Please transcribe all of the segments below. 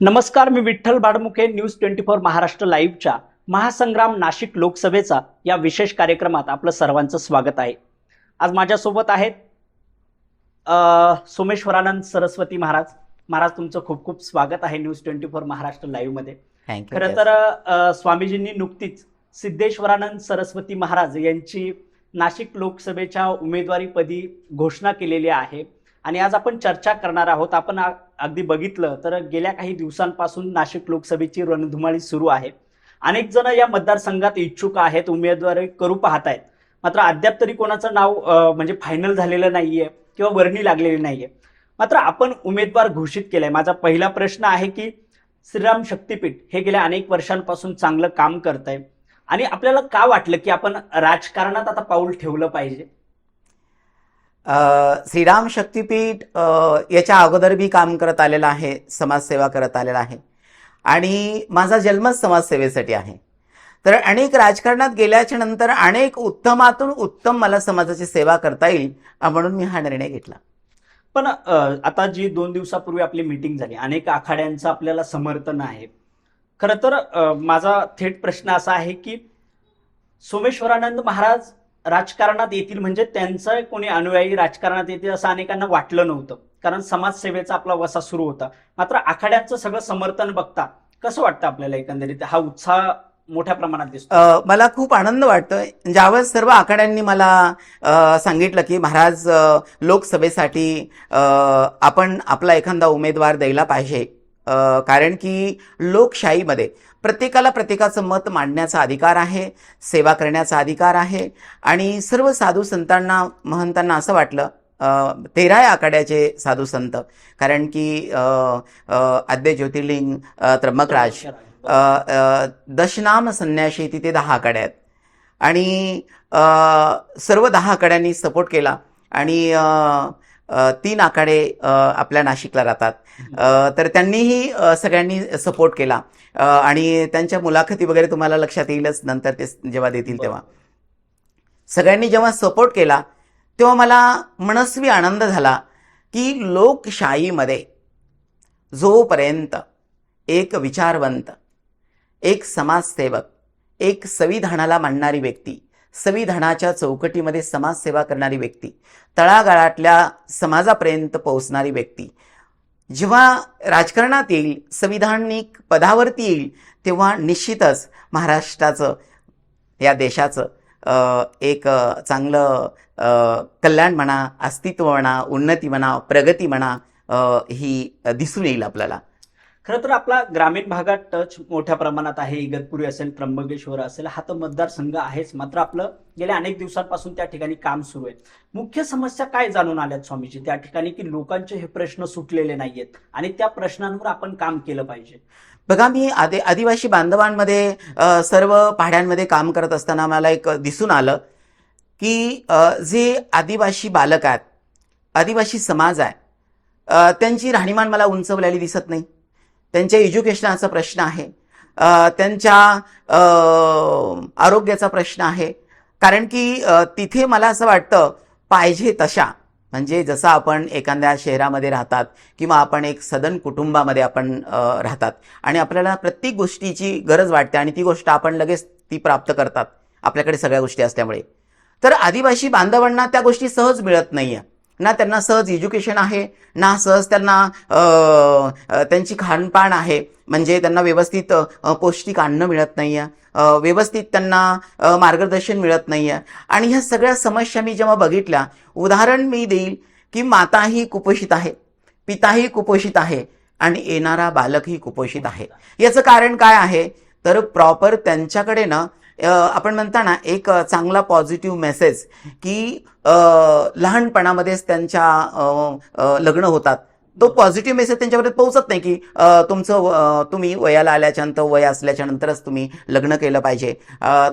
नमस्कार मी Vitthal Badmukhe news twenty four Maharashtra लाईव्हच्या महासंग्राम नाशिक लोकसभेचा या विशेष कार्यक्रमात आपलं सर्वांचं स्वागत आहे. आज माझ्यासोबत आहेत सोमेश्वरानंद सरस्वती महाराज. महाराज तुमचं खूप खूप स्वागत आहे न्यूज ट्वेंटी फोर महाराष्ट्र लाईव्हमध्ये थँक्यू खरं तर स्वामीजींनी नुकतीच सिद्धेश्वरानंद सरस्वती महाराज यांची नाशिक लोकसभेच्या उमेदवारीपदी घोषणा केलेली आहे. आणि आज आपण चर्चा करणार आहोत. आपण अगदी बघितलं तर गेल्या काही दिवसांपासून नाशिक लोकसभेची रणधुमाळी सुरू आहे. अनेक जण या मतदारसंघात इच्छुक आहेत उमेदवारी करू पाहत आहेत. मात्र अद्याप तरी कोणाचं नाव म्हणजे फायनल झालेलं नाहीये किंवा वर्णी लागलेली नाहीये. मात्र आपण उमेदवार घोषित केलाय. माझा पहिला प्रश्न आहे की श्रीराम शक्तीपीठ हे गेल्या अनेक वर्षांपासून चांगलं काम करत आहे आणि आपल्याला का वाटलं की आपण राजकारणात आता पाऊल ठेवलं पाहिजे? श्रीराम शक्तीपीठ याच्या अगोदर मी काम करत आलेलं आहे समाजसेवा करत आलेला आहे. आणि माझा जन्मच समाजसेवेसाठी आहे. तर अनेक राजकारणात गेल्याच्यानंतर अनेक उत्तमातून उत्तम मला समाजाची सेवा करता येईल म्हणून मी हा निर्णय घेतला. पण आता जी दोन दिवसापूर्वी आपली मीटिंग झाली अनेक आखाड्यांचं आपल्याला समर्थन आहे. खरं तर माझा थेट प्रश्न असा आहे की सोमेश्वरानंद महाराज राजकारणात येतील म्हणजे त्यांचं कोणी अनुयायी राजकारणात येतील असं अनेकांना वाटलं नव्हतं. कारण समाजसेवेचा आपला वसा सुरू होता. मात्र आखाड्यांचं सगळं समर्थन बघता कसं वाटतं आपल्याला एकंदरीत? हा उत्साह मोठ्या प्रमाणात दिसतो. मला खूप आनंद वाटतोय. ज्यावेळेस सर्व आखाड्यांनी मला सांगितलं की महाराज लोकसभेसाठी आपण आपला एखादा उमेदवार द्यायला पाहिजे. कारण की लोकशाहीमध्ये प्रत्येकाला प्रत्येकाचं मत मांडण्याचा अधिकार आहे सेवा करण्याचा अधिकार आहे आणि सर्व साधू संतांना महंतांना असं वाटलं अ, आखाड्याचे साधू संत. कारण की आद्य ज्योतिर्लिंग त्र्यंबकराज दशनाम संन्याशी तिथे दहा आखाड्या आहेत. आणि सर्व दहा आखाड्यांनी सपोर्ट केला आणि तीन आखाडे आपल्या नाशिकला राहतात. तर त्यांनीही सगळ्यांनी सपोर्ट केला. आणि त्यांच्या मुलाखती वगैरे तुम्हाला लक्षात येईलच नंतर ते जेव्हा देतील तेव्हा. सगळ्यांनी जेव्हा सपोर्ट केला तेव्हा मला मनस्वी आनंद झाला की लोकशाहीमध्ये जोपर्यंत एक विचारवंत एक समाजसेवक एक संविधानाला मांडणारी व्यक्ती संविधानाच्या चौकटीमध्ये समाजसेवा करणारी व्यक्ती तळागाळातल्या समाजापर्यंत पोहोचणारी व्यक्ती. जेव्हा राजकारणात येईल संविधानिक पदावरती येईल तेव्हा निश्चितच महाराष्ट्राचं या देशाचं एक चांगलं कल्याण म्हणा अस्तित्व म्हणा उन्नती म्हणा प्रगती म्हणा ही दिसून येईल आपल्याला. खरं तर आपला ग्रामीण भागात टच मोठ्या प्रमाणात आहे. इगतपुरी असेल त्र्यंबकेश्वर असेल हा तर मतदारसंघ आहेच. मात्र आपलं गेल्या अनेक दिवसांपासून त्या ठिकाणी काम सुरू आहे. मुख्य समस्या काय जाणून आल्यात स्वामीजी? त्या ठिकाणी की लोकांचे हे प्रश्न सुटलेले नाहीयेत आणि त्या प्रश्नांवर आपण काम केलं पाहिजे. बघा मी आदि आदिवासी बांधवांमध्ये सर्व पाड्यांमध्ये काम करत असताना मला एक दिसून आलं की जे आदिवासी बालक आहेत आदिवासी समाज आहे त्यांची राहणीमान मला उंचवलेली दिसत नाही. त्यांच्या एज्युकेशनाचा प्रश्न आहे. त्यांच्या आरोग्याचा प्रश्न आहे. कारण की तिथे मला असं वाटतं पाहिजे तशा. म्हणजे जसं आपण एखाद्या शहरामध्ये राहतात किंवा आपण एक सदन कुटुंबामध्ये आपण राहतात आणि आपल्याला प्रत्येक गोष्टीची गरज वाटते आणि ती गोष्ट आपण लगेच ती प्राप्त करतात आपल्याकडे सगळ्या गोष्टी असल्यामुळे. तर आदिवासी बांधवांना त्या गोष्टी सहज मिळत नाही आहे ना त्यांना सहज एज्युकेशन आहे ना सहज त्यांना त्यांची खानपान आहे. म्हणजे त्यांना व्यवस्थित पौष्टिक अन्न मिळत नाही आहे व्यवस्थित त्यांना मार्गदर्शन मिळत नाही आहे आणि ह्या सगळ्या समस्या मी जेव्हा बघितल्या उदाहरण मी देईल की माताही कुपोषित आहे पिताही कुपोषित आहे आणि येणारा बालकही कुपोषित आहे. याचं कारण काय आहे? तर प्रॉपर त्यांच्याकडे ना आपण म्हणता ना एक चांगला पॉझिटिव्ह मेसेज की लहानपणामध्येच त्यांच्या लग्न होतात. तो पॉझिटिव्ह मेसेज त्यांच्यापर्यंत पोहोचत नाही की तुमचं तुम्ही वयाला आल्याच्यानंतर वय असल्याच्या नंतरच तुम्ही लग्न केलं पाहिजे.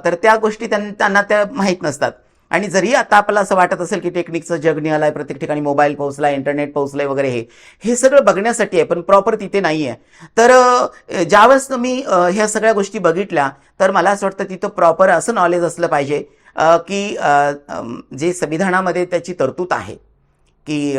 तर त्या गोष्टी त्यां- त्यांना त्या माहीत नसतात. आणि जरी आता आपल्याला असं वाटत असेल की टेक्निकचं जग निघालंय प्रत्येक ठिकाणी मोबाईल पोहोचला इंटरनेट पोहोचलंय वगैरे हे हे सगळं बघण्यासाठी आहे पण प्रॉपर तिथे नाही आहे तर ज्यावेळेस मी ह्या सगळ्या गोष्टी बघितल्या तर मला असं वाटतं तिथं प्रॉपर असं नॉलेज असलं पाहिजे की जे संविधानामध्ये त्याची तरतूद आहे की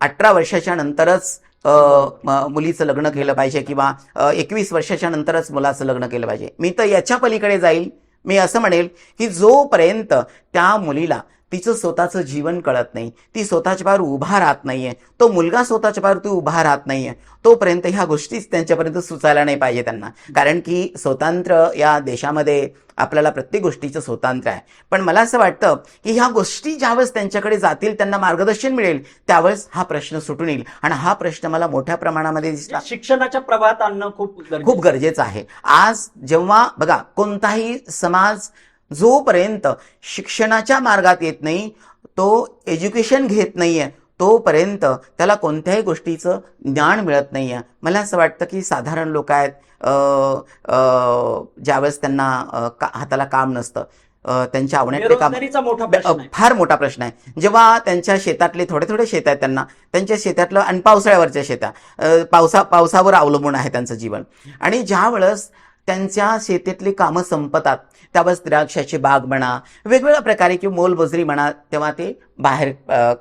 अठरा वर्षाच्या नंतरच मुलीचं लग्न केलं पाहिजे किंवा एकवीस वर्षाच्या नंतरच मुलाचं लग्न केलं पाहिजे. मी तर याच्या पलीकडे जाईल मी असं म्हणेल की जोपर्यंत त्या मुलीला तिचं स्वतःचं जीवन कळत नाही. ती स्वतःच्या पायावर उभा राहत नाहीये. तो मुलगा स्वतःच्या पायावर ती उभा राहत नाहीये. तोपर्यंत ह्या गोष्टीच त्यांच्यापर्यंत सुचायला नाही पाहिजे त्यांना. कारण की स्वतंत्र या देशामध्ये आपल्याला प्रत्येक गोष्टीचं स्वातंत्र्य आहे. पण मला असं वाटतं की ह्या गोष्टी ज्यावेळेस त्यांच्याकडे जातील त्यांना मार्गदर्शन मिळेल त्यावेळेस हा प्रश्न सुटून येईल. आणि हा प्रश्न मला मोठ्या प्रमाणामध्ये दिसला. शिक्षणाच्या प्रभावात आणणं खूप खूप गरजेचं आहे. आज जेव्हा बघा कोणताही समाज जोपर्यंत शिक्षणाच्या मार्गात येत नाही तो एज्युकेशन घेत नाहीये तोपर्यंत त्याला कोणत्याही गोष्टीचं ज्ञान मिळत नाहीये. मला असं वाटतं की साधारण लोक आहेत ज्यावेळेस त्यांना का- हाताला काम नसतं त्यांच्या आवडण्यात ते काम आहे. फार मोठा प्रश्न आहे. जेव्हा त्यांच्या शेतातले थोडे थोडे शेत आहेत त्यांना त्यांच्या शेतातलं आणि पावसाळ्यावरच्या शेता पावसा पावसावर अवलंबून आहे त्यांचं जीवन. आणि ज्या वेळेस त्यांच्या शेतीतली कामं संपतात. त्यावर द्राक्षाची बाग म्हणा वेगवेगळ्या प्रकारे किंवा मोलबोजरी म्हणा तेव्हा ते बाहेर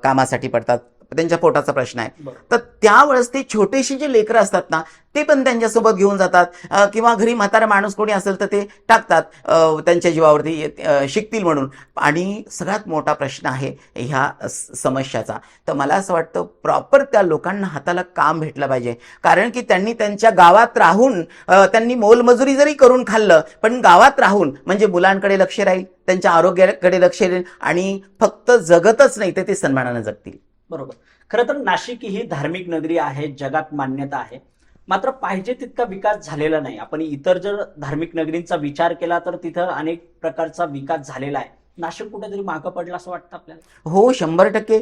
कामासाठी पडतात. त्यांच्या पोटाचा प्रश्न आहे. तर त्यावेळेस ते छोटेशी जे लेकरं असतात ना ते पण त्यांच्यासोबत घेऊन जातात. किंवा घरी म्हातारा माणूस कोणी असेल तर ते टाकतात त्यांच्या जीवावरती शिकतील म्हणून. आणि सगळ्यात मोठा प्रश्न आहे ह्या समस्याचा. तर मला असं वाटतं प्रॉपर त्या लोकांना हाताला काम भेटलं पाहिजे. कारण की त्यांनी त्यांच्या गावात राहून त्यांनी मोलमजुरी जरी करून खाल्लं पण गावात राहून म्हणजे मुलांकडे लक्ष राहील त्यांच्या आरोग्याकडे लक्ष राहील आणि फक्त जगतच नाही तर ते सन्मानानं जगतील. बरोबर. खरं तर नाशिक ही धार्मिक नगरी आहे जगात मान्यता आहे. मात्र पाहिजे तितका विकास झालेला नाही. आपण इतर जर धार्मिक नगरींचा विचार केला तर तिथं अनेक प्रकारचा विकास झालेला आहे. नाशिक कुठेतरी मागं पडलं असं वाटतं आपल्याला? हो शंभर टक्के.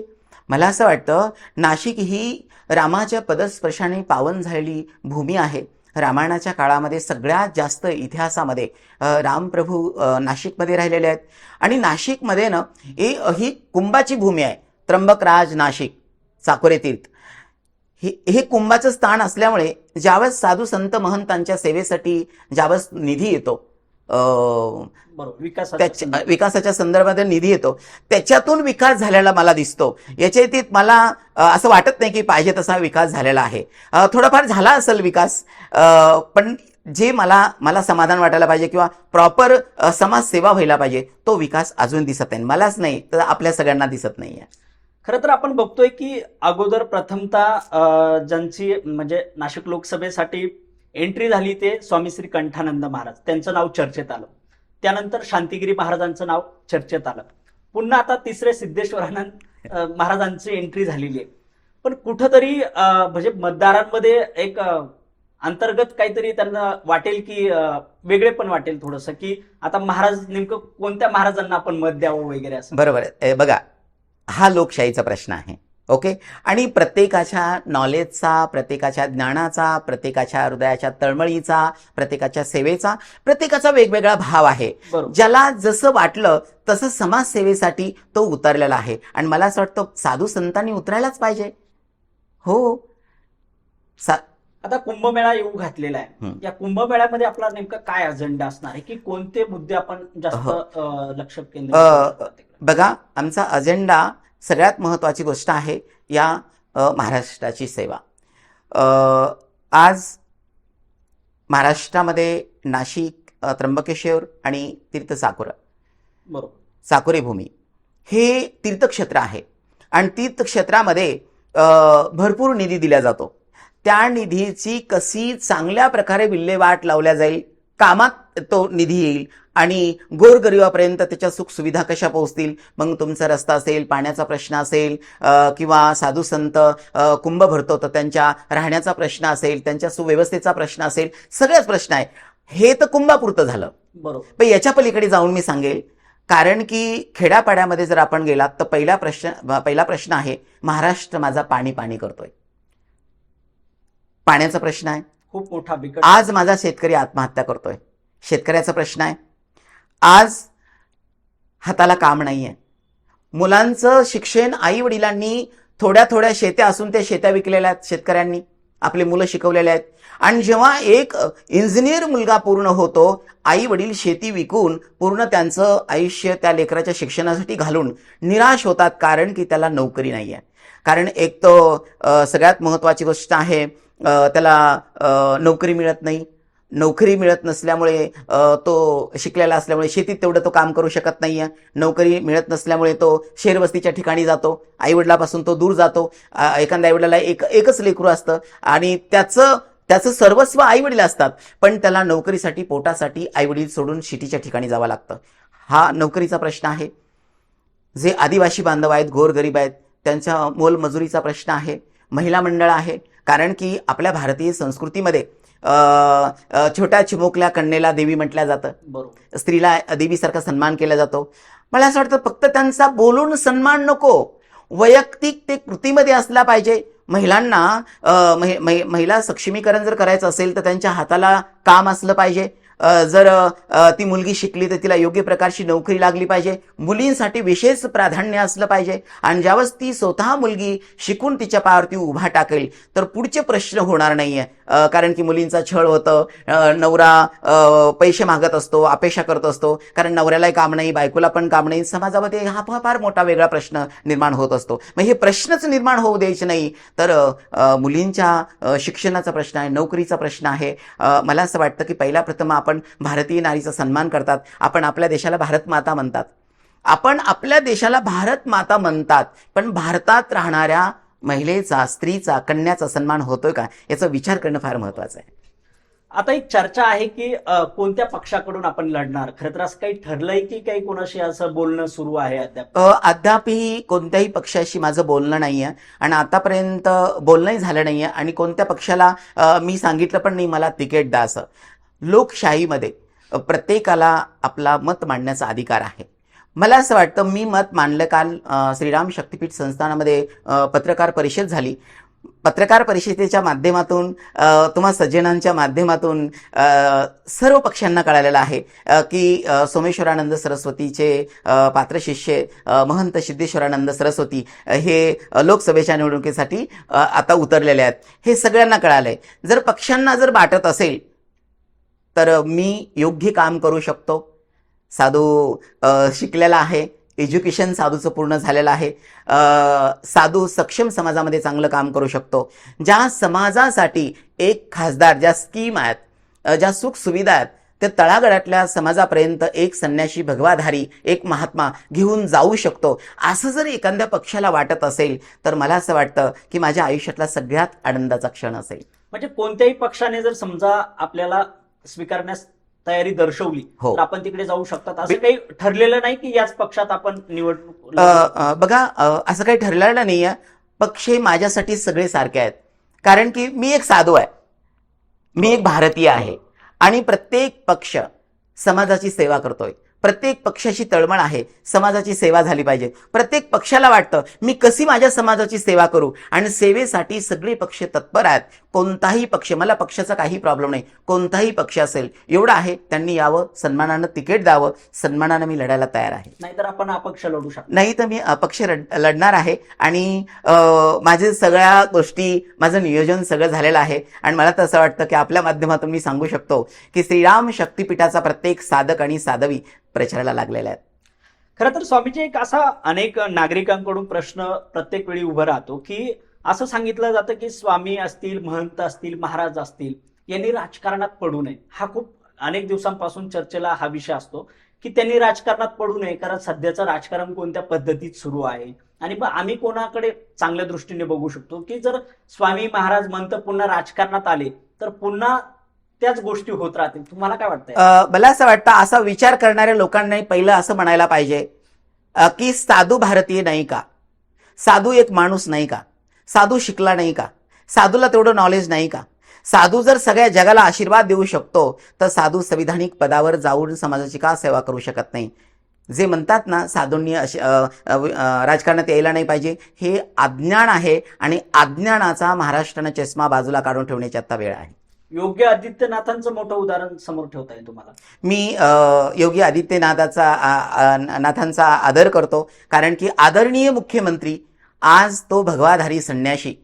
मला असं वाटतं नाशिक ही रामाच्या पदस्पर्शाने पावन झालेली भूमी आहे. रामायणाच्या काळामध्ये सगळ्यात जास्त इतिहासामध्ये रामप्रभू नाशिकमध्ये राहिलेले आहेत. आणि नाशिकमध्ये ना ही ही कुंभाची भूमी आहे. त्र्यंबकराज नाशिक चाकोरे तीर्थ. हे हे कुंभाचं स्थान असल्यामुळे ज्यावेळेस साधू संत महंतांच्या सेवेसाठी ज्यावेळेस निधी येतो विकासाच्या त्याच्या संदर्भात. विकासाच्या संदर्भात निधी येतो त्याच्यातून विकास झालेला मला दिसतो. याच्या इथे मला असं वाटत नाही की पाहिजे तसा विकास झालेला आहे. थोडाफार झाला असेल विकास पण जे मला मला समाधान वाटायला पाहिजे किंवा प्रॉपर समाजसेवा व्हायला पाहिजे तो विकास अजून दिसत नाही. मलाच नाही तर आपल्या सगळ्यांना दिसत नाहीये. खरं तर आपण बघतोय की अगोदर प्रथमतः ज्यांची म्हणजे नाशिक लोकसभेसाठी एंट्री झाली ते स्वामी श्री कंठानंद महाराज. त्यांचं नाव चर्चेत आलं. त्यानंतर शांतिगिरी महाराजांचं नाव चर्चेत आलं. पुन्हा आता तिसरे सिद्धेश्वरानंद महाराजांची एंट्री झालेली आहे. पण कुठंतरी म्हणजे मतदारांमध्ये एक अंतर्गत काहीतरी त्यांना वाटेल की वेगळे पण वाटेल थोडंसं की आता महाराज नेमकं कोणत्या महाराजांना आपण मत द्यावं वगैरे असं. बरोबर आहे. बघा हा लोकशाहीचा प्रश्न आहे. ओके आणि प्रत्येकाच्या नॉलेजचा प्रत्येकाच्या ज्ञानाचा प्रत्येकाच्या हृदयाच्या तळमळीचा प्रत्येकाच्या सेवेचा प्रत्येकाचा वेगवेगळा भाव आहे. ज्याला जसं वाटलं तसं समाजसेवेसाठी तो उतरलेला आहे. आणि मला असं वाटतं साधू संतांनी उतरायलाच पाहिजे. हो. सा आता कुंभमेळा येऊ घातलेला आहे. या कुंभमेळ्यामध्ये आपला नेमका काय अजेंडा असणार आहे? की कोणते मुद्दे आपण जास्त हो. लक्ष अं, केंद्रित बघा आमचा अजेंडा सगळ्यात महत्त्वाची गोष्ट आहे या महाराष्ट्राची सेवा. आज महाराष्ट्रामध्ये नाशिक त्र्यंबकेश्वर आणि तीर्थसाकुर बरोबर. साकुरे भूमी. हे तीर्थक्षेत्र आहे. आणि तीर्थक्षेत्रामध्ये भरपूर निधी दिला जातो. त्या निधीची कशी चांगल्या प्रकारे विल्हेवाट लावल्या जाईल? कामात तो निधी येईल आणि गोरगरिबापर्यंत त्याच्या सुखसुविधा कशा पोहोचतील? मग तुमचा रस्ता असेल पाण्याचा प्रश्न असेल किंवा साधू संत कुंभ भरतो तर त्यांच्या राहण्याचा प्रश्न असेल त्यांच्या सुव्यवस्थेचा प्रश्न असेल सगळेच प्रश्न आहे हे तर कुंभापुरतं झालं. बरोबर. पण याच्या पलीकडे जाऊन मी सांगेल कारण की खेड्यापाड्यामध्ये जर आपण गेलात तर पहिला प्रश्न पहिला प्रश्न आहे महाराष्ट्र माझा पाणी पाणी करतोय. पाण्याचा प्रश्न आहे. खूप मोठा बिकट आज माझा शेतकरी आत्महत्या करतोय. शेतकऱ्याचा प्रश्न आहे. आज हाताला काम नाहीये. मुलांचं शिक्षण आई वडिलांनी थोड्या थोड्या शेत्या असून त्या शेत्या विकलेल्या आहेत शेतकऱ्यांनी. आपली मुलं शिकवलेले आहेत. आणि जेव्हा एक इंजिनियर मुलगा पूर्ण होतो आई वडील शेती विकून पूर्ण त्यांचं आयुष्य त्या लेकराच्या शिक्षणासाठी घालून निराश होतात कारण की त्याला नोकरी नाही आहे कारण एक तो अ, सगळ्यात महत्त्वाची गोष्ट आहे त्याला नोकरी मिळत नाही. नोकरी मिळत नसल्यामुळे तो शिकलेला असल्यामुळे शेतीत तेवढं तो काम करू शकत नाहीये. नोकरी मिळत नसल्यामुळे तो शेरवस्तीच्या ठिकाणी जातो. आईवडिलापासून तो दूर जातो. एखाद्या आईवडिलाला एक एकच लेकरू असतं आणि त्याचं त्याचं सर्वस्व आईवडील असतात. पण त्याला नोकरीसाठी पोटासाठी आईवडील सोडून शेतीच्या ठिकाणी जावं लागतं. हा नोकरीचा प्रश्न आहे. जे आदिवासी बांधव आहेत गोरगरीब आहेत त्यांच्या मोलमजुरीचा प्रश्न आहे. महिला मंडळ आहे. कारण की आपल्या भारतीय संस्कृतीमध्ये छोट्या चिमुकल्या कन्येला देवी म्हटलं जातं. बरोबर. स्त्रीला देवीसारखा सन्मान केला जातो. मला असं वाटतं फक्त त्यांचा बोलून सन्मान नको. वैयक्तिक ते कृतीमध्ये असला पाहिजे. महिलांना महिला सक्षमीकरण जर करायचं असेल तर त्यांच्या हाताला काम असलं पाहिजे. जर ती मुलगी शिकली तर तिला योग्य प्रकारची नोकरी लागली पाहिजे. मुलींसाठी विशेष प्राधान्य असलं पाहिजे. आणि ज्यावेळेस ती स्वतः मुलगी शिकून तिच्या पायावरती उभा टाकेल तर पुढचे प्रश्न होणार नाहीये. कारण की मुलींचा छळ होतं. नवरा पैसे मागत असतो अपेक्षा करत असतो. कारण नवऱ्यालाही काम नाही बायकोला पण काम नाही. समाजामध्ये हा फार मोठा वेगळा प्रश्न निर्माण होत असतो. मग हे प्रश्नच निर्माण होऊ द्यायचे नाही. तर मुलींच्या शिक्षणाचा प्रश्न आहे नोकरीचा प्रश्न आहे. मला असं वाटतं की पहिला प्रथम आपण आपण भारतीय नारीचा सन्मान करतात आपण आपल्या देशाला भारत माता म्हणतात. आपण आपल्या देशाला भारत माता म्हणतात पण भारतात राहणाऱ्या महिलेचा स्त्रीचा कन्याचा सन्मान होतोय का? याचा विचार करणं फार महत्वाचं आहे. आता एक चर्चा आहे की कोणत्या पक्षाकडून आपण लढणार? खरं तर असं काही ठरलंय की काही कोणाशी असं बोलणं सुरू आहे अद्याप? अद्यापही कोणत्याही पक्षाशी माझं बोलणं नाही आहे आणि आतापर्यंत बोलणंही झालं नाही आहे आणि कोणत्या पक्षाला मी सांगितलं पण नाही मला तिकीट द्या असं. लोकशाहीमध्ये प्रत्येकाला आपला मत मांडण्याचा अधिकार आहे. मला असं वाटतं मी मत मांडलं काल श्रीराम शक्तीपीठ संस्थानामध्ये पत्रकार परिषद झाली. पत्रकार परिषदेच्या माध्यमातून तुम्हा सज्जनांच्या माध्यमातून सर्व पक्षांना कळालेलं आहे की सोमेश्वरानंद सरस्वतीचे पात्र शिष्य महंत सिद्धेश्वरानंद सरस्वती हे लोकसभेच्या निवडणुकीसाठी आता उतरलेले आहेत. हे सगळ्यांना कळालं आहे जर पक्षांना जर वाटत असेल तर मी योग्य काम करू शकतो. साधू शिकलेला आहे. एज्युकेशन साधूचं पूर्ण झालेलं आहे. साधू सक्षम समाजामध्ये चांगलं काम करू शकतो. ज्या समाजासाठी एक खासदार ज्या स्कीम आहेत ज्या सुख सुविधा आहेत त्या तळागडातल्या समाजापर्यंत एक संन्याशी भगवाधारी एक महात्मा घेऊन जाऊ शकतो. असं जर एखाद्या पक्षाला वाटत असेल तर मला असं वाटतं की माझ्या आयुष्यातला सगळ्यात आनंदाचा क्षण असेल. म्हणजे कोणत्याही पक्षाने जर समजा आपल्याला स्वीकारण्यास तयारी दर्शवली हो. तर आपण तिकडे जाऊ शकतात. असं काही ठरलेलं नाही की याच पक्षात आपण निवडणूक बघा असं काही ठरलेलं नाही आहे पक्ष हे माझ्यासाठी सगळे सारखे आहेत. कारण की मी एक साधू आहे. मी एक भारतीय आहे. आणि प्रत्येक पक्ष समाजाची सेवा करतोय. प्रत्येक पक्षाची तळमळ आहे. समाजाची सेवा झाली पाहिजे. प्रत्येक पक्षाला वाटतं मी कशी माझ्या समाजाची सेवा करू? आणि सेवेसाठी सगळे पक्ष तत्पर आहेत. कोणताही पक्ष मला पक्षाचा काही प्रॉब्लेम नाही. कोणताही पक्ष असेल एवढं आहे त्यांनी यावं सन्मानानं तिकीट द्यावं सन्मानानं मी लढायला तयार आहे. नाहीतर आपण अपक्ष लढू शकतो. नाही तर मी अपक्ष लढ- लढणार आहे. आणि माझे सगळ्या गोष्टी माझं नियोजन सगळं झालेलं आहे. आणि मला तर असं वाटतं की आपल्या माध्यमातून मी सांगू शकतो की श्रीराम शक्तीपीठाचा प्रत्येक साधक आणि साधवी प्रचाराला लागलेल्या आहेत. खरं तर स्वामीजी एक असा अनेक नागरिकांकडून प्रश्न प्रत्येक वेळी उभा राहतो की असं सांगितलं जातं की स्वामी असतील महंत असतील महाराज असतील यांनी राजकारणात पडू नये. हा खूप अनेक दिवसांपासून चर्चेला हा विषय असतो की त्यांनी राजकारणात पडू नये कारण सध्याचं राजकारण कोणत्या पद्धतीत सुरू आहे? आणि मग आम्ही कोणाकडे चांगल्या दृष्टीने बघू शकतो की जर स्वामी महाराज म्हणत पुन्हा राजकारणात आले तर पुन्हा त्याच गोष्टी होत राहतील. तुम्हाला काय वाटतं मला असं वाटतं असा विचार करणाऱ्या लोकांनी पहिलं असं म्हणायला पाहिजे की साधू भारतीय नाही का? साधू एक माणूस नाही का? साधू शिकला नाही का? साधूला तेवढं नॉलेज नाही का? साधू जर सगळ्या जगाला आशीर्वाद देऊ शकतो तर साधू संविधानिक पदावर जाऊन समाजाची का सेवा करू शकत नाही? जे म्हणतात ना साधूंनी अशी- राजकारणात यायला नाही पाहिजे हे अज्ञान आहे आणि अज्ञानाचा महाराष्ट्रानं चष्मा बाजूला काढून ठेवण्याची आता वेळ आहे. योग्य आदित्यनाथांचं मोठं उदाहरण समोर ठेवता येईल तुम्हाला. मी योगी आदित्यनाथाचा नाथांचा आदर करतो. कारण की आदरणीय मुख्यमंत्री आज तो भगवाधारी संन्याशी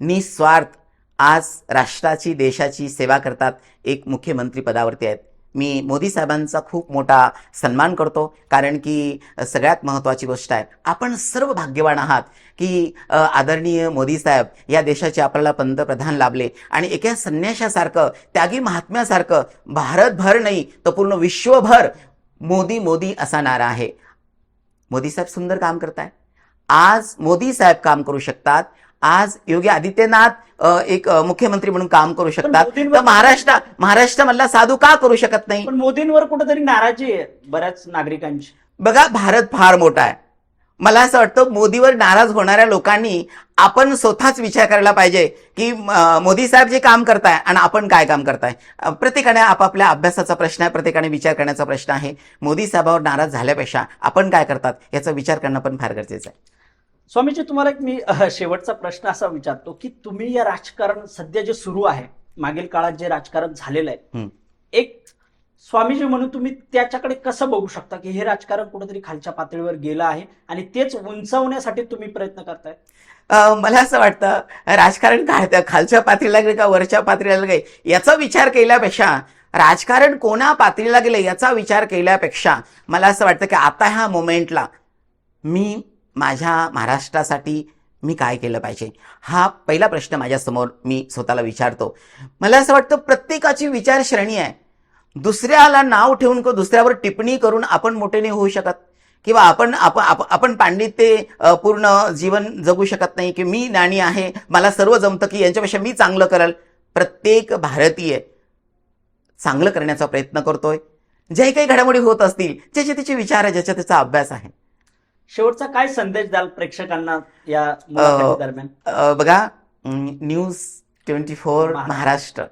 निस्वार्थ आज राष्ट्राची देशाची सेवा करतात एक मुख्यमंत्री पदावरती आहेत. मी मोदी साहेबांचा खूप मोठा सन्मान करतो कारण की सगळ्यात महत्त्वाची गोष्ट आहे. आपण सर्व भाग्यवान आहात की आदरणीय मोदी साहेब या देशाचे आपल्याला पंतप्रधान लाभले आणि एका संन्याशासारखं त्यागी महात्म्यासारखं भारतभर नाही तर पूर्ण विश्वभर मोदी मोदी असा नारा आहे. मोदी साहेब सुंदर काम करताय. आज मोदी साहेब काम करू शकतात आज योगी आदित्यनाथ एक मुख्यमंत्री म्हणून काम करू शकतात. तर महाराष्ट्र महाराष्ट्रामधला साधू का करू शकत नाही? पण मोदींवर कुठेतरी नाराजी आहे बऱ्याच नागरिकांची. बघा भारत फार मोठा आहे. मला असं वाटतं मोदीवर नाराज होणाऱ्या लोकांनी आपण स्वतःच विचार करायला पाहिजे की मोदी साहेब जे काम करताय आणि आपण काय काम करताय. प्रत्येकाने आपापल्या अभ्यासाचा प्रश्न आहे प्रत्येकाने विचार करण्याचा प्रश्न आहे. मोदी साहेबावर नाराज झाल्यापेक्षा आपण काय करतात याचा विचार करणं पण फार गरजेचं आहे. स्वामीजी तुम्हाला एक मी शेवटचा प्रश्न असा विचारतो की तुम्ही या राजकारण सध्या जे सुरू आहे मागील काळात जे राजकारण झालेलं आहे. एक स्वामीजी म्हणून तुम्ही त्याच्याकडे कसं बघू शकता की हे राजकारण कुठेतरी खालच्या पातळीवर गेलं आहे आणि तेच उंचावण्यासाठी तुम्ही प्रयत्न करताय मला असं वाटतं राजकारण काय त्या खालच्या पातळीला गेलं का वरच्या पातळीला गेलं याचा विचार केल्यापेक्षा राजकारण कोणा पातळीला गेलं याचा विचार केल्यापेक्षा मला असं वाटतं की आता ह्या मोमेंटला मी माझ्या महाराष्ट्रासाठी मी काय केलं पाहिजे? हा पहिला प्रश्न माझ्यासमोर मी स्वतःला विचारतो. मला असं वाटतं प्रत्येकाची विचारश्रेणी आहे. दुसऱ्याला नाव ठेवून किंवा दुसऱ्यावर टिप्पणी करून आपण मोठे नाही होऊ शकत. किंवा आपण आपण आप- आपण पांडित्य पूर्ण जीवन जगू शकत नाही की मी ज्ञानी आहे मला सर्व जमतं की यांच्यापेक्षा मी चांगलं करेल. प्रत्येक भारतीय चांगलं करण्याचा प्रयत्न करतोय. जे काही घडामोडी होत असतील ज्याचे त्याचे विचार आहे ज्याच्या त्याचा अभ्यास आहे. शेवटचा काय संदेश द्याल प्रेक्षकांना या दरम्यान? बघा न्यूज ट्वेंटी फोर महाराष्ट्र.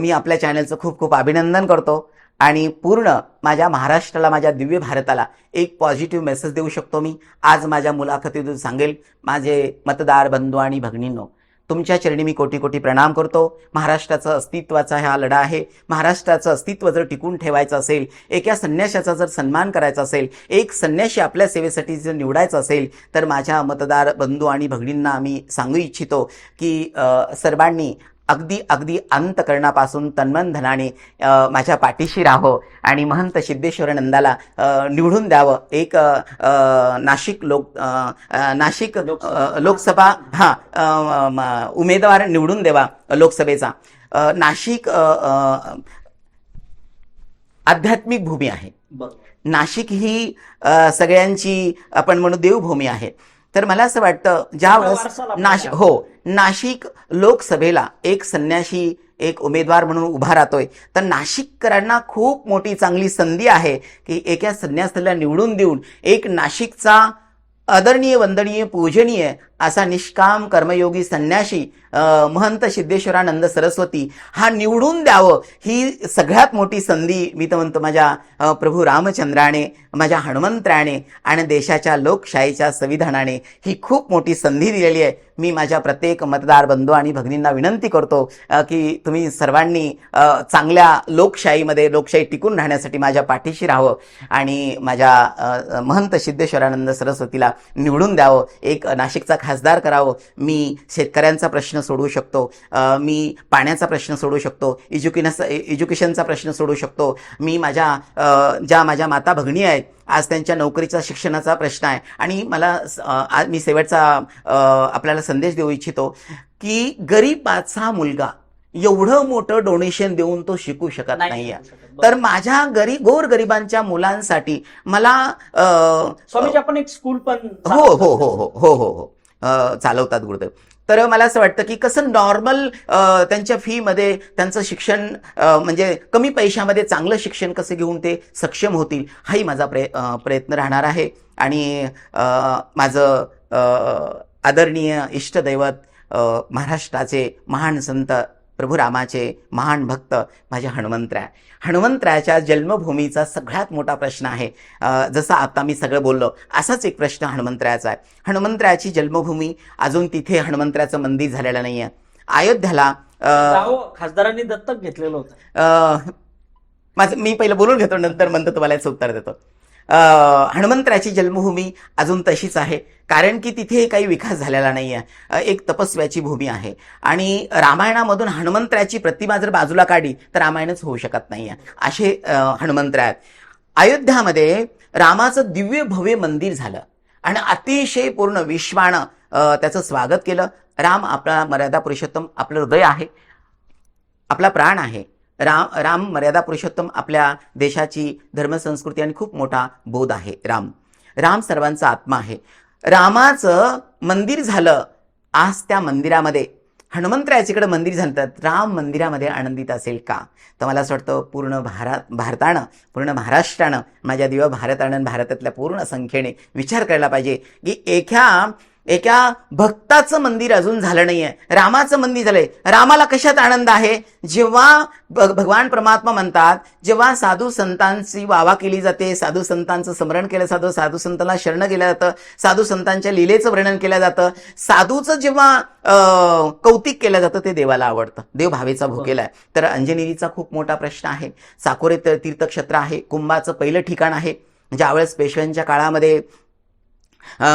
मी आपल्या चॅनलचं खूप खूप अभिनंदन करतो आणि पूर्ण माझ्या महाराष्ट्राला माझ्या दिव्य भारताला एक पॉझिटिव्ह मेसेज देऊ शकतो मी. आज माझ्या मुलाखतीतून सांगेल माझे मतदार बंधू आणि भगिनींनो तुमच्या चरणी मी कोटी कोटी प्रणाम करतो. महाराष्ट्राचं अस्तित्वाचा हा लढा आहे. महाराष्ट्राचं अस्तित्व जर टिकून ठेवायचं असेल एका संन्याशाचा जर सन्मान करायचा असेल एक संन्याशी आपल्या सेवेसाठी जर निवडायचं असेल तर माझ्या मतदार बंधू आणि भगिनींना मी सांगू इच्छितो की सर्वांनी अगदी अगदी अंतकरणापासून तन्मन धनाने अ, माझ्या पाठीशी राहावं आणि महंत सिद्धेश्वर नंदाला निवडून द्यावं. एक नाशिक लोक नाशिक लोकसभा हा उमेदवार निवडून देवा लोकसभेचा. नाशिक आध्यात्मिक भूमी आहे. नाशिक ही सगळ्यांची आपण म्हणू देवभूमी आहे. तर मला असं वाटतं ज्या वेळेस वारसा लाभलेला नाशिक. हो नाशिक लोकसभेला एक संन्याशी एक उमेदवार म्हणून उभा राहतोय तर नाशिककरांना खूप मोठी चांगली संधी आहे की एका संन्यासाला निवडून देऊन एक नाशिकचा आदरणीय वंदनीय पूजनीय असा निष्काम कर्मयोगी संन्याशी महंत सिद्धेश्वरानंद सरस्वती हा निवडून द्यावं ही सगळ्यात मोठी संधी मी तर म्हणतो माझ्या प्रभू रामचंद्राने माझ्या हनुमंतराने आणि देशाच्या लोकशाहीच्या संविधानाने ही खूप मोठी संधी दिलेली आहे. मी माझ्या प्रत्येक मतदार बंधू आणि भगिनींना विनंती करतो की तुम्ही सर्वांनी चांगल्या लोकशाहीमध्ये लोकशाही टिकून राहण्यासाठी माझ्या पाठीशी राहावं आणि माझ्या महंत सिद्धेश्वरानंद सरस्वतीला निवडून द्यावं. एक नाशिकचा खासदार करावं मी शेतकऱ्यांचा प्रश्न सोडवू शकतो मी पाण्याचा प्रश्न सोडवू शकतो एज्युकेनस एज्युकेशनचा प्रश्न सोडवू शकतो मी माझ्या ज्या माझ्या माता भगिनी आहेत आज त्यांच्या नोकरीचा शिक्षणाचा प्रश्न आहे. आणि मला आज मी शेवटचा आपल्याला संदेश देऊ इच्छितो की गरीबाचा मुलगा एवढं मोठं डोनेशन देऊन तो शिकू शकत नाही. तर माझ्या गरी गोर गरिबांच्या मुलांसाठी मला स्वामीजी आपण एक स्कूल पण हो हो हो हो हो हो हो. अ, चालवतात गुरुदेव. तर मला असं वाटतं की कसं नॉर्मल त्यांच्या फीमध्ये त्यांचं शिक्षण म्हणजे कमी पैशामध्ये चांगलं शिक्षण कसं घेऊन ते सक्षम होतील हाही माझा प्रय प्रयत्न राहणार आहे. आणि माझं आदरणीय इष्टदैवत महाराष्ट्राचे महान संत प्रभू रामाचे महान भक्त माझे हनुमंतराय. हनुमंतरायाच्या जन्मभूमीचा सगळ्यात मोठा प्रश्न आहे. जसं आता मी सगळं बोललो असाच एक प्रश्न हनुमंतरायाचा आहे. हनुमंतरायाची जन्मभूमी अजून तिथे हनुमंतरायाचं मंदिर झालेलं नाही आहे अयोध्याला खासदारांनी दत्तक घेतलेलं होतं. अ, माझं मी पहिलं बोलून घेतो नंतर म्हणतो तुम्हाला याचं उत्तर देतो. हनुमंतराची जन्मभूमी अजून तशीच आहे. कारण की तिथे काही विकास झालेला नाही आहे एक तपस्व्याची भूमी आहे. आणि रामायणामधून हनुमंतराची प्रतिमा जर बाजूला काढली तर रामायणच होऊ शकत नाही आहे असे अ, हनुमंतर आहेत. अयोध्यामध्ये रामाचं दिव्य भव्य मंदिर झालं. आणि अतिशय पूर्ण विश्वानं त्याचं स्वागत केलं. राम आपला मर्यादा पुरुषोत्तम आपलं हृदय आहे. आपला प्राण आहे. राम राम मर्यादा पुरुषोत्तम आपल्या देशाची धर्मसंस्कृती आणि खूप मोठा बोध आहे. राम. राम सर्वांचा आत्मा आहे. रामाचं मंदिर झालं आज त्या मंदिरामध्ये. हनुमंतरायाच्याकडे मंदिर झालं तर राम मंदिरामध्ये आनंदित असेल का? तर मला असं वाटतं पूर्ण भारत भारतानं पूर्ण महाराष्ट्रानं माझ्या दिवा भारतानं भारतातल्या पूर्ण संख्येने विचार करायला पाहिजे की एका एका भक्ताचं मंदिर अजून झालं नाहीये. रामाचं मंदिर झालंय. रामाला कशात आनंद आहे? जेव्हा भगवान परमात्मा म्हणतात जेव्हा साधू संतांची वावा केली जाते साधू संतांचं स्मरण केलं जातं साधू संतांना शरण केलं जातं साधू संतांच्या लीलेचं वर्णन केलं जातं साधूचं जेव्हा कौतिक केलं जातं ते देवाला आवडतं. देव भावेचा भोगेला आहे तर अंजनेरीचा खूप मोठा प्रश्न आहे. साकोरे तीर्थक्षेत्र आहे. कुंभाचं पहिलं ठिकाण आहे. ज्यावेळेस पेशव्यांच्या काळामध्ये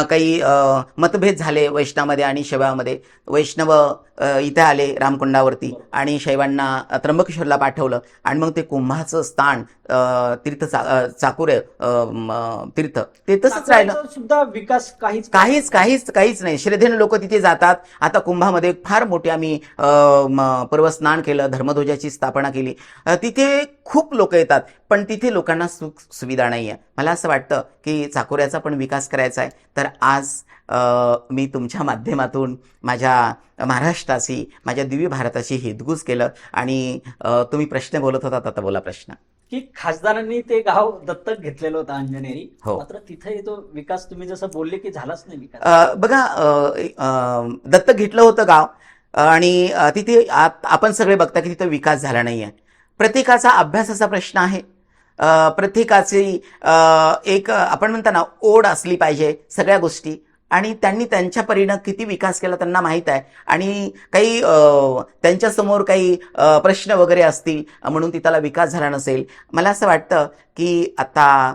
काही अ, मतभेद झाले वैष्णवामध्ये आणि शैवामध्ये. वैष्णव इथे आले रामकुंडावरती आणि शैवांना त्र्यंबकेश्वरला पाठवलं आणि मग ते कुंभाचं स्थान तीर्थ चा, चाकोरे तीर्थ ते तसंच राहिलं. सुद्धा विकास काहीच काहीच काहीच काहीच नाही. श्रद्धेने लोक तिथे जातात. आता कुंभामध्ये फार मोठी आम्ही अ, म, पर्वस्नान केलं धर्मध्वजाची स्थापना केली. तिथे खूप लोक येतात. पण तिथे लोकांना सुख सुविधा नाही आहे मला असं वाटतं की चाकोऱ्याचा पण विकास करायचा आहे. तर आज मी तुमच्या माध्यमातून माझ्या महाराष्ट्राशी माझ्या दिव्य भारताशी हितगुज केलं आणि तुम्ही प्रश्न बोलत होता आता बोला प्रश्न. की खासदारांनी ते गाव दत्तक घेतलेलं होतं अंजनेरी. हो. मात्र तिथे तो विकास तुम्ही जसं बोलले की झालाच नाही विकास. बघा दत्तक घेतलं होतं गाव आणि तिथे आपण सगळे बघता की तिथं विकास झाला नाही आहे प्रत्येकाचा अभ्यासाचा प्रश्न आहे. प्रत्येकाची एक आपण म्हणता ना ओढ असली पाहिजे सगळ्या गोष्टी. आणि त्यांनी त्यांच्या परीनं किती विकास केला त्यांना माहीत आहे. आणि काही त्यांच्यासमोर काही प्रश्न वगैरे असतील म्हणून तिथला विकास झाला नसेल. मला असं वाटतं की आता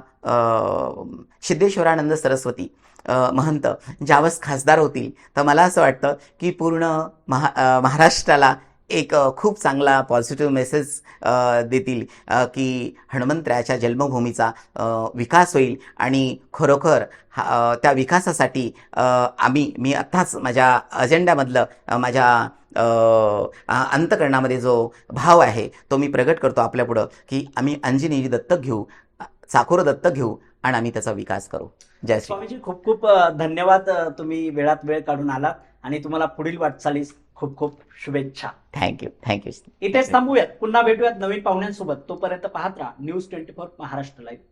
सिद्धेश्वरानंद सरस्वती महंत ज्यावेळेस खासदार होतील तर मला असं वाटतं की पूर्ण महा महाराष्ट्राला एक खूप चांगला पॉझिटिव्ह मेसेज देतील की हनुमंतरायाच्या जन्मभूमीचा विकास होईल आणि खरोखर हा- त्या विकासासाठी आम्ही मी आत्ताच माझ्या अजेंड्यामधलं माझ्या अंतकरणामध्ये जो भाव आहे तो मी प्रगट करतो आपल्यापुढं की आम्ही अंजनेरी दत्तक घेऊ चाकोर दत्तक घेऊ आणि आम्ही त्याचा विकास करू. जय श्री स्वामीजी खूप खूप धन्यवाद तुम्ही वेळात वेळ काढून आलात आणि तुम्हाला पुढील वाटचालीस खूप खूप शुभेच्छा. थँक्यू थँक्यू इथेच थांबूयात. पुन्हा भेटूयात नवीन पाहुण्यांसोबत. तोपर्यंत पाहत राहा. News twenty four Maharashtra live